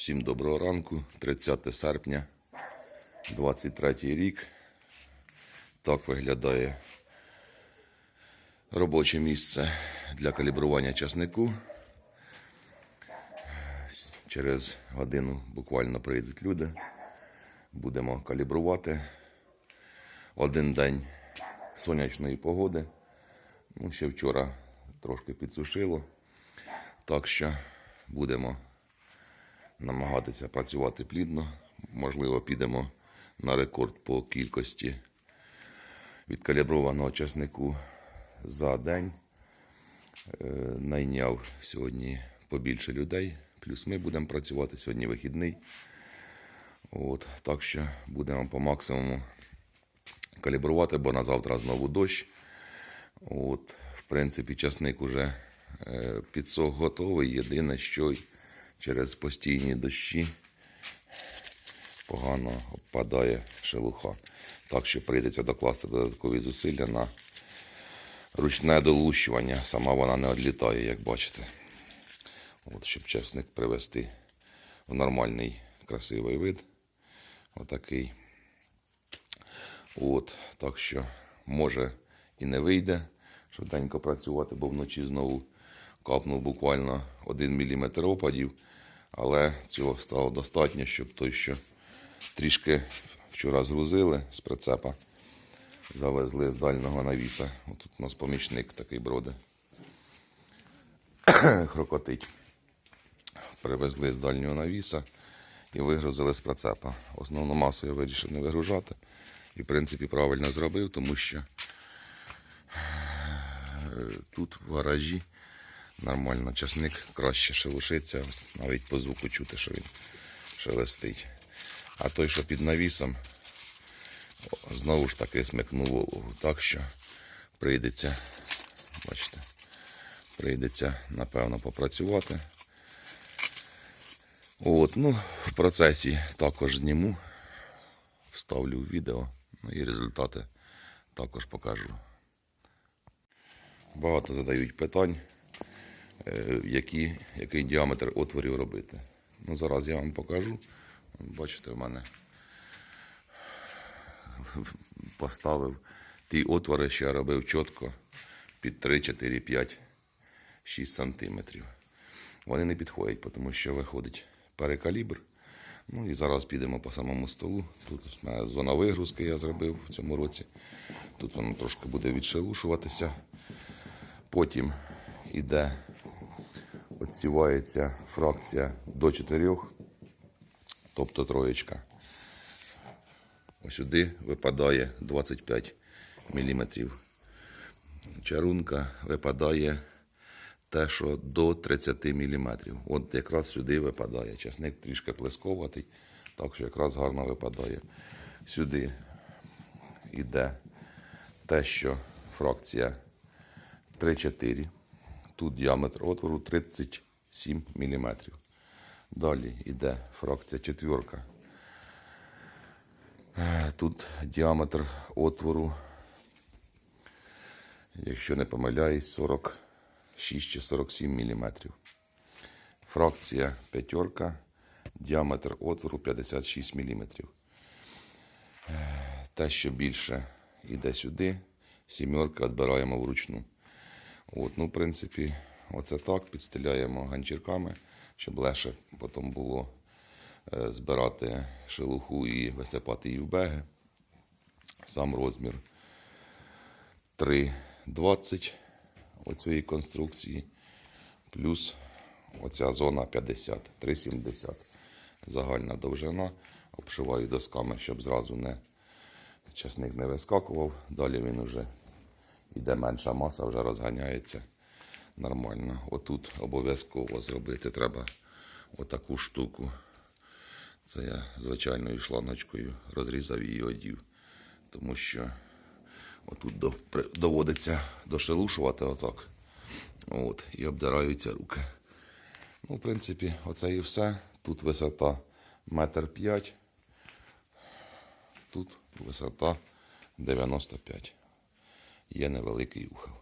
Всім доброго ранку, 30 серпня, 23 рік. Так виглядає робоче місце для калібрування часнику. Через годину буквально прийдуть люди. Будемо калібрувати. Один день сонячної погоди. Ну, ще вчора трошки підсушило. Так що будемо намагатися працювати плідно. Можливо, підемо на рекорд по кількості відкаліброваного часнику за день. Е, Найняв сьогодні побільше людей, плюс ми будемо працювати сьогодні вихідний. От, так що будемо по максимуму калібрувати, бо на завтра знову дощ. От, в принципі, часник уже е, підсох готовий. Єдине, що через постійні дощі погано обпадає шелуха. Так що прийдеться докласти додаткові зусилля на ручне долущування. Сама вона не відлітає, як бачите. От, щоб часник привести в нормальний красивий вид. Отакий. От, так що може і не вийде швиденько працювати, бо вночі знову капнув буквально 1 мм опадів, але цього стало достатньо, щоб той, що трішки вчора згрузили з прицепа, завезли з дальнього навіса. Отут у нас помічник такий броди. Хрокотить. Привезли з дальнього навіса і вигрузили з прицепа. Основну масу я вирішив не вигружати. І, в принципі, правильно зробив, тому що е, тут в гаражі нормально часник краще шелушиться, навіть по звуку чути, що він шелестить. А той, що під навісом, знову ж таки смикнув вологу. Так що прийдеться, бачите, прийдеться, напевно, попрацювати. От, ну, в процесі також зніму, вставлю в відео, ну і результати також покажу. Багато задають питань, які, який діаметр отворів робити. Ну, зараз я вам покажу. Бачите, в мене поставив ті отвори, що я робив чітко під 3, 4, 5, 6 сантиметрів. Вони не підходять, тому що виходить перекалібр. Ну і зараз підемо по самому столу. Тут в мене зона вигрузки я зробив в цьому році. Тут воно трошки буде відшелушуватися. Потім іде, відсівається фракція до 4, тобто троєчка. Сюди випадає 25 мм. Чарунка випадає те, що до 30 мм. От якраз сюди випадає. Часник трішки плесковатий, так що якраз гарно випадає. Сюди йде те, що фракція 3-4. Тут діаметр отвору 37 мм. Далі йде фракція четверка. Е, Тут діаметр отвору, якщо не помиляюсь, 46 чи 47 мм. Фракція п'ятерка, діаметр отвору 56 мм. Те, що більше йде сюди, сімерка відбираємо вручну. От, ну, в принципі, оце так. Підстеляємо ганчірками, щоб легше потім було е, збирати шелуху і висипати її в беги. Сам розмір 3,20 оцієї конструкції, плюс оця зона 50, 3,70. Загальна довжина. Обшиваю досками, щоб зразу не часник не вискакував. Далі він вже йде менша маса, вже розганяється нормально. Отут обов'язково зробити треба отаку штуку. Це я звичайною шлангочкою розрізав її одів, тому що отут доводиться дошелушувати отак. От, і обдираються руки. Ну, в принципі, оце і все. Тут висота метр п'ять. Тут висота 95. Є невеликий ухил.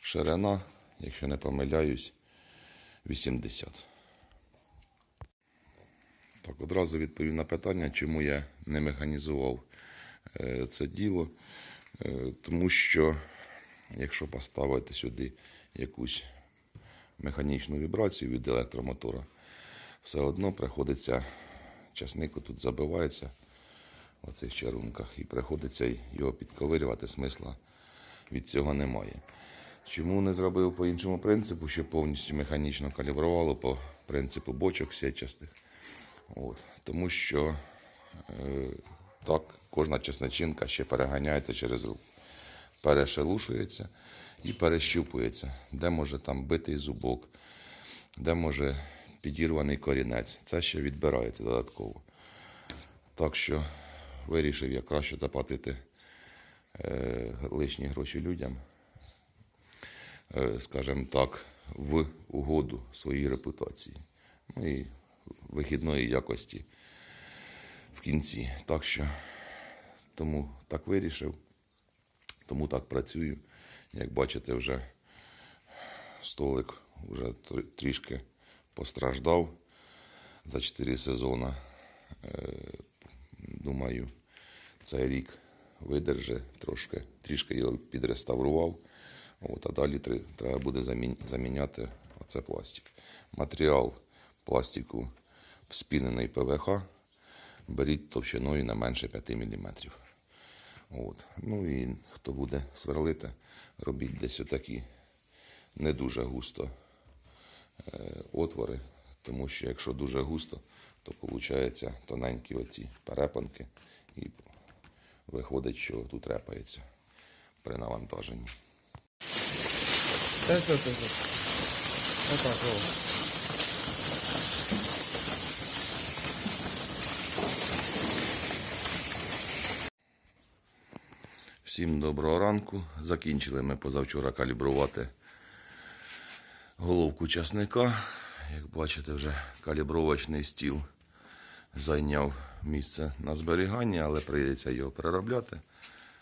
Ширина, якщо не помиляюсь, 80. Так, одразу відповім на питання, чому я не механізував е, це діло. Е, Тому що, якщо поставити сюди якусь механічну вібрацію від електромотора, все одно приходиться, часнику тут забивається в оцих чарунках, і приходиться його підковирювати, смисла від цього немає. Чому не зробив по іншому принципу, що повністю механічно калібрувало по принципу бочок сетчастих? От. Тому що е, так, кожна чесночинка ще переганяється через руку, перешелушується і перещупується, де може там битий зубок, де може підірваний корінець. Це ще відбирається додатково. Так що вирішив я краще заплатити е, лишні гроші людям, е, скажімо так, в угоду своїй репутації. Ну і вихідної якості в кінці. Так що тому так вирішив, тому так працюю. Як бачите, вже столик вже трішки постраждав за 4 сезони. Думаю, цей рік видерже трошки, трішки його підреставрував. От, а далі треба буде заміняти оце пластик. Матеріал пластику вспінений ПВХ. Беріть товщиною не менше 5 мм. От. Ну і хто буде сверлити, робіть десь отакі не дуже густо е, отвори, тому що якщо дуже густо, то виходить тоненькі оці перепанки і виходить, що тут репається при навантаженні. Та що це? за- Отак, о. Всім доброго ранку. Закінчили ми позавчора калібрувати головку часника. Як бачите, вже калібровочний стіл зайняв місце на зберігання, але прийдеться його переробляти.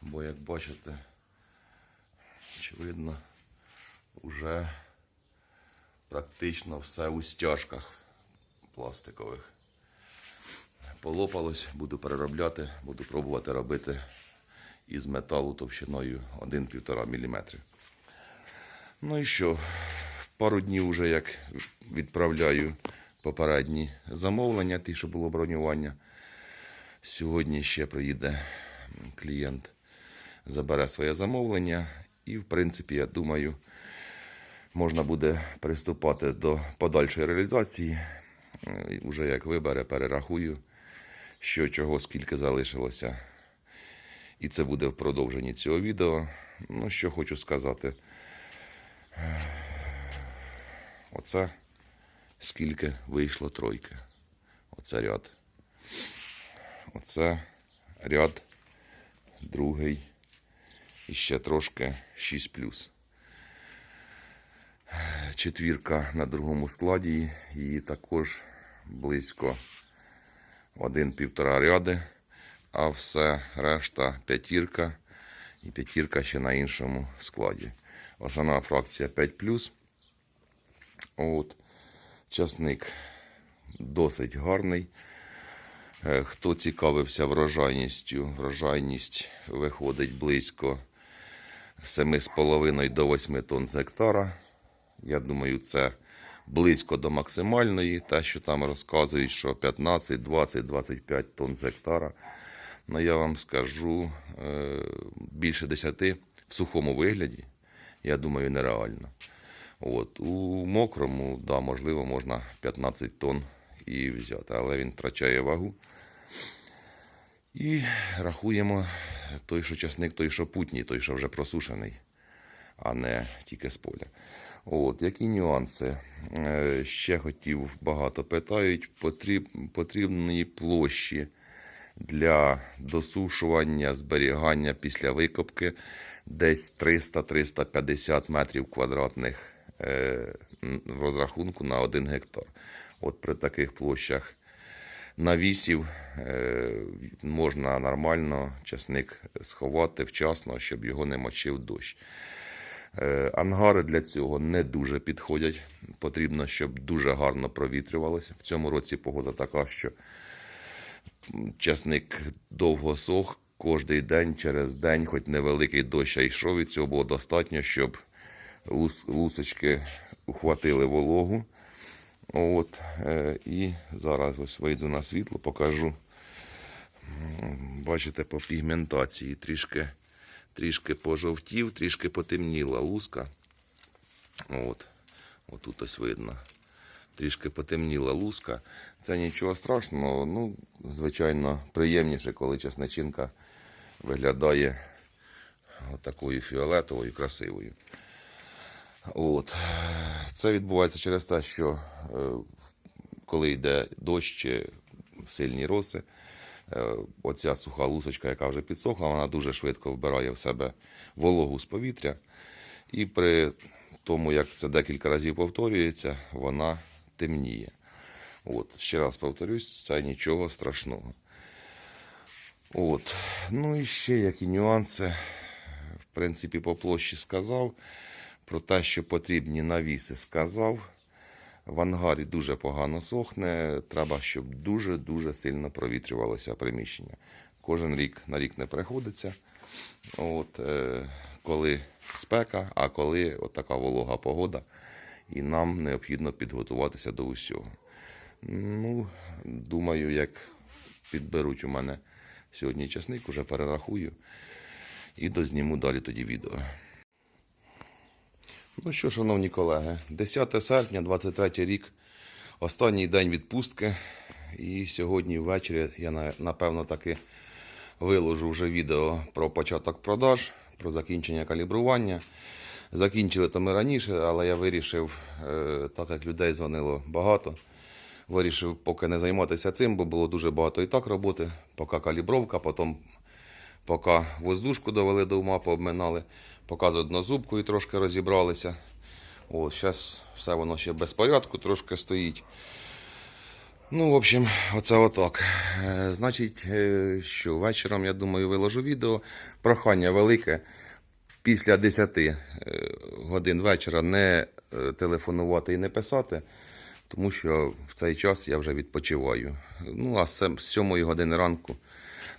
Бо, як бачите, очевидно, вже практично все у стяжках пластикових. Полопалось, буду переробляти, буду пробувати робити із металу товщиною 1-1,5 мм. Ну і що, пару днів вже як відправляю попередні замовлення, ті, що було бронювання. Сьогодні ще приїде клієнт, забере своє замовлення, і, в принципі, я думаю, можна буде приступати до подальшої реалізації. Е, Уже як вибере, перерахую, що чого, скільки залишилося. І це буде в продовженні цього відео. Ну, що хочу сказати. Оце скільки вийшло тройки. Оце ряд. Оце ряд другий. І ще трошки 6 плюс. Четвірка на другому складі. Її також близько один-півтора ряди а все решта п'ятірка і п'ятірка ще на іншому складі. Основна фракція 5 От. Часник досить гарний. Е, Хто цікавився врожайністю, врожайність виходить близько 7,5 до 8 тонн з гектара. Я думаю, це близько до максимальної. Те, що там розказують, що 15, 20, 25 тонн з гектара. Ну, я вам скажу, е, більше 10 в сухому вигляді, я думаю, нереально. От, у мокрому, да, можливо, можна 15 тонн і взяти, але він втрачає вагу. І рахуємо той, що часник, той, що путній, той, що вже просушений, а не тільки з поля. От, які нюанси? Е, Ще хотів, багато питають, потріб, потрібної площі для досушування, зберігання після викопки десь 300-350 метрів квадратних в розрахунку на 1 гектар. От при таких площах навісів е, можна нормально часник сховати вчасно, щоб його не мочив дощ. Е, Ангари для цього не дуже підходять. Потрібно, щоб дуже гарно провітрювалося. В цьому році погода така, що часник довго сох. Кожний день через день, хоч невеликий дощ а йшов, і цього було достатньо, щоб лусочки ухватили вологу. От, е, і зараз ось вийду на світло, покажу. Бачите, по пігментації трішки, трішки пожовтів, трішки потемніла луска. От, отут ось видно. Трішки потемніла луска. Це нічого страшного. Ну, звичайно, приємніше, коли чесничинка виглядає такою фіолетовою, красивою. От. Це відбувається через те, що е, коли йде дощ сильні роси, е, оця суха лусочка, яка вже підсохла, вона дуже швидко вбирає в себе вологу з повітря. І при тому, як це декілька разів повторюється, вона темніє. От, ще раз повторюсь, це нічого страшного. От. Ну і ще які нюанси. В принципі, по площі сказав. Про те, що потрібні навіси, сказав. В ангарі дуже погано сохне. Треба, щоб дуже-дуже сильно провітрювалося приміщення. Кожен рік на рік не приходиться. От, е, коли спека, а коли от така волога погода, і нам необхідно підготуватися до усього. Ну, думаю, як підберуть у мене сьогодні часник, уже перерахую і дозніму далі тоді відео. Ну що, шановні колеги, 10 серпня, 23 рік, останній день відпустки. І сьогодні ввечері я напевно таки виложу вже відео про початок продаж, про закінчення калібрування. Закінчили то ми раніше, але я вирішив, е, так як людей дзвонило багато, вирішив поки не займатися цим, бо було дуже багато і так роботи, поки калібровка, потім поки воздушку довели до ума, пообминали, поки з однозубкою трошки розібралися. О, зараз все воно ще без порядку трошки стоїть. Ну, в общем, оце отак. Е, Значить, е, що вечором, я думаю, виложу відео. Прохання велике. Після 10 е, годин вечора не телефонувати і не писати, тому що в цей час я вже відпочиваю. Ну, а з 7 години ранку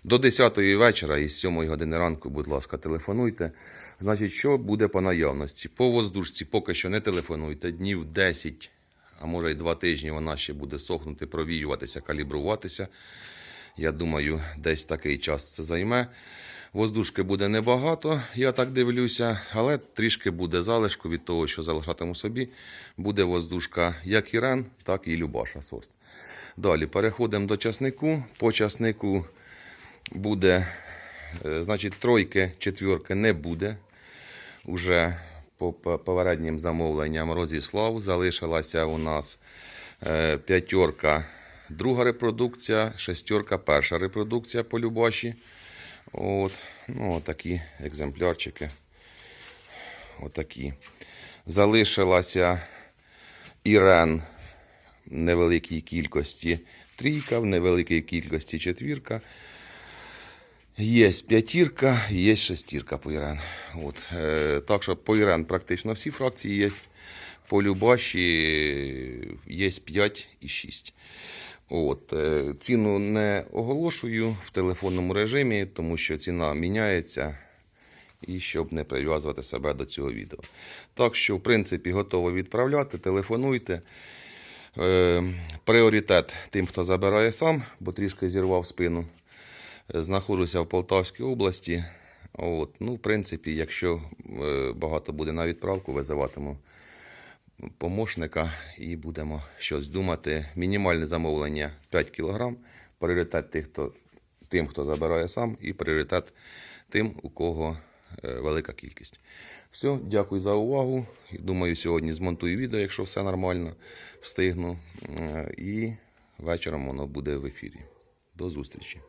до 10 вечора і з 7 години ранку, будь ласка, телефонуйте. Значить, що буде по наявності? По воздушці поки що не телефонуйте. Днів 10, а може й 2 тижні вона ще буде сохнути, провіюватися, калібруватися. Я думаю, десь такий час це займе. Воздушки буде небагато, я так дивлюся, але трішки буде залишку від того, що залишатиму собі. Буде воздушка як Ірен, так і Любаша сорт. Далі переходимо до часнику. По часнику буде, е, значить, тройки, четвірки не буде. Уже по по- попереднім замовленням розіслав. Залишилася у нас е, п'ятерка друга репродукція, шестерка перша репродукція по Любаші. От, ну, такі екземплярчики. Отакі. Залишилася Ірен в невеликій кількості трійка, в невеликій кількості четвірка. Є п'ятірка, є шестірка по Ірен. От, е, так що по Ірен практично всі фракції є. По Любаші є 5 і 6. От, е, ціну не оголошую в телефонному режимі, тому що ціна міняється. І щоб не прив'язувати себе до цього відео. Так що, в принципі, готово відправляти. Телефонуйте. Е, пріоритет тим, хто забирає сам, бо трішки зірвав спину. Знаходжуся в Полтавській області. От, ну, в принципі, якщо е, багато буде на відправку, визиватиму помощника і будемо щось думати. Мінімальне замовлення 5 кг. Пріоритет тих, хто, тим, хто забирає сам, і пріоритет тим, у кого е, велика кількість. Все, дякую за увагу. Думаю, сьогодні змонтую відео, якщо все нормально, встигну. Е, І вечором воно буде в ефірі. До зустрічі.